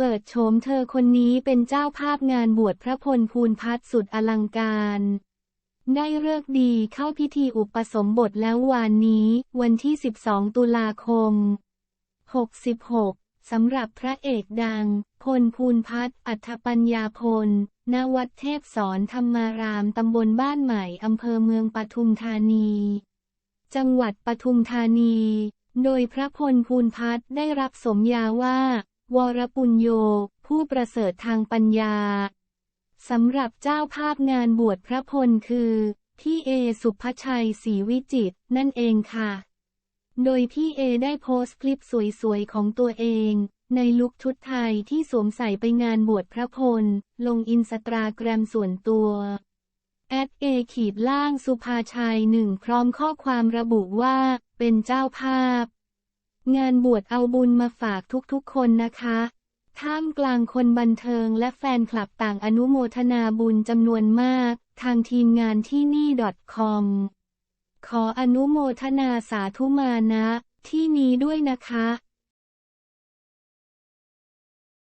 เปิดโฉมเธอคนนี้เป็นเจ้าภาพงานบวชพระพลภูนพัฒสุดอลังการ ได้เลิกดีเข้าพิธีอุปสมบทแล้ววานนี้ วันที่ 12 ตุลาคม 66 สำหรับพระเอกดัง พลภูนพัฒอัธปัญญาพล ณ วัดเทพสอนธรรมารามตำบลบ้านใหม่อำเภอเมืองปทุมธานี จังหวัดปทุมธานี โดยพระพลภูนพัฒได้รับสมญาว่า วรปุญโย ผู้ประเสริฐทางปัญญา สำหรับเจ้าภาพงานบวชพระพลคือพี่เอสุภชัยศรีวิจิตนั่นเองค่ะ โดยพี่เอได้โพสต์คลิปสวยๆ ของตัวเอง ในลุคชุดไทยที่สวมใส่ไปงานบวชพระพล ลงอินสตาแกรมส่วนตัวแอดเอขีดล่างสุภาชัยหนึ่งพร้อมข้อความระบุว่า เป็นเจ้าภาพ งานบวชเอาบุญมาฝากทุกๆคนนะคะ ท่ามกลางคนบันเทิงและแฟนคลับต่างอนุโมทนาบุญจำนวนมาก ทางทีมงานที่นี่ .com ขออนุโมทนาสาธุมานะ ที่นี้ด้วยนะคะ